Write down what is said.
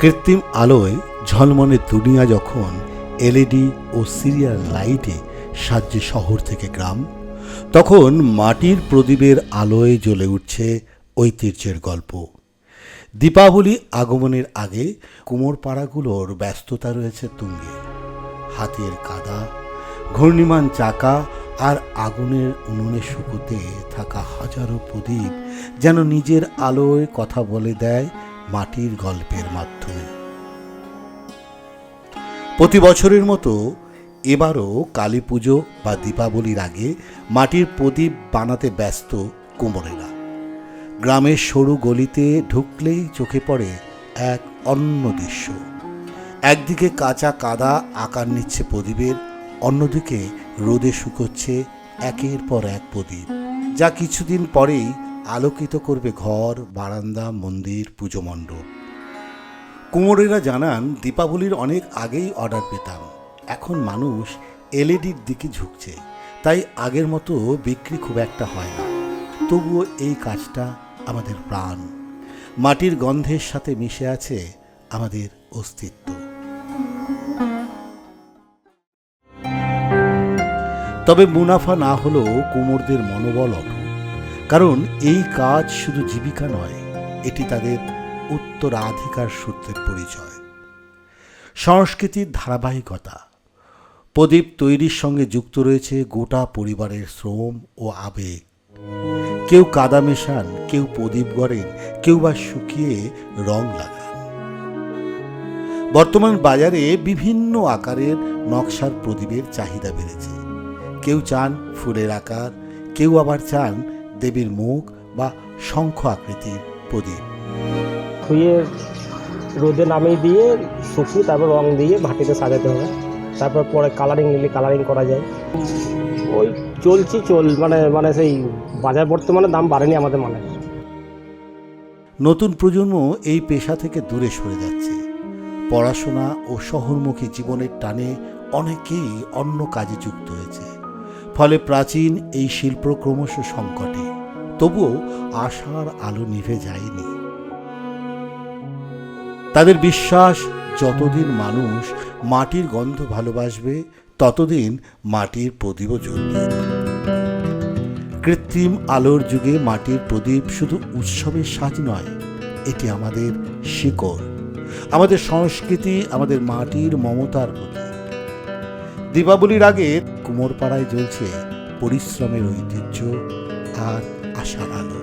কৃত্রিম আলোয় ঝলমলে দুনিয়া যখন এলইডি ও সিরিয়াল লাইটে সাজ্যে শহর থেকে গ্রাম, তখন মাটির প্রদীপের আলোয় জ্বলে উঠছে ঐতিহ্যের গল্প। দীপাবলি আগমনের আগে কুমোরপাড়াগুলোর ব্যস্ততা রয়েছে তুঙ্গে। হাতের কাদা, ঘূর্ণিমান চাকা আর আগুনের উনুনে শুকুতে থাকা হাজারো প্রদীপ যেন নিজের আলোয় কথা বলে দেয় মাটির গল্পের মাধ্যমে। প্রতি বছরের মতো এবারও কালী পুজো বা দীপাবলির আগে মাটির প্রদীপ বানাতে ব্যস্ত কুমোরেরা। গ্রামের সরু গলিতে ঢুকলেই চোখে পড়ে এক অন্য দৃশ্য। একদিকে কাঁচা কাদা আকার নিচ্ছে প্রদীপের, অন্যদিকে রোদে শুকোচ্ছে একের পর এক প্রদীপ। যা কিছুদিন পরেই আলোকিত করবে ঘর, বারান্দা, মন্দির, পুজো মণ্ডপ। কুমোরেরা জানান, দীপাবলির অনেক আগেই অর্ডার পেতাম। এখন মানুষ এলইডির দিকে ঝুঁকছে। তাই আগের মতো বিক্রি খুব একটা হয় না। তবুও এই কাজটা আমাদের প্রাণ। মাটির গন্ধের সাথে মিশে আছে আমাদের অস্তিত্ব। তবে মুনাফা না হলেও কুমোরদের মনোবল অটুট। কারণ এই কাজ শুধু জীবিকা নয়, এটি তাদের উত্তরাধিকার সূত্রের পরিচয়। সংস্কৃতির ধারাবাহিকতা। প্রদীপ তৈরির সঙ্গে যুক্ত রয়েছে গোটা পরিবারের শ্রম ও আবেগ। কেউ কাদা মেশান, কেউ প্রদীপ গড়েন, কেউ বা শুকিয়ে রং লাগান। বর্তমান বাজারে বিভিন্ন আকারের নকশার প্রদীপের চাহিদা বেড়েছে। কেউ চান ফুলের আকার, কেউ আবার চান দেবীর মুখ বা শঙ্খ আকৃতির প্রদীপ। ধুয়ে রোদে নামিয়ে দিয়ে শুকিয়ে তারপর রং দিয়ে ভাটিতে সাজাতে হবে। তারপর পরে কালারিং নিলে কালারিং করা যায়। ওই চলছি চল মানে মানে সেই বাজার বর্তমানে দাম বাড়েনি আমাদের মানে। নতুন প্রজন্ম এই পেশা থেকে দূরে সরে যাচ্ছে। পড়াশোনা ও শহরমুখী জীবনের টানে অনেকেই অন্য কাজে যুক্ত হয়েছে। ফলে প্রাচীন এই শিল্প ক্রমশ সংকটে। তবুও আশার আলো নিভে যায়নি। তাদের বিশ্বাস, যতদিন মানুষ মাটির গন্ধ ভালোবাসবে, ততদিন মাটির প্রদীপও জ্বলবে। কৃত্রিম আলোর যুগে মাটির প্রদীপ শুধু উৎসবের সাজ নয়, এটি আমাদের শিকড়। আমাদের সংস্কৃতি, আমাদের মাটির মমতার প্রতীক। দীপাবলির আগে কুমোরপাড়ায় জ্বলছে পরিশ্রমের ঐতিহ্য আর আশার আলো।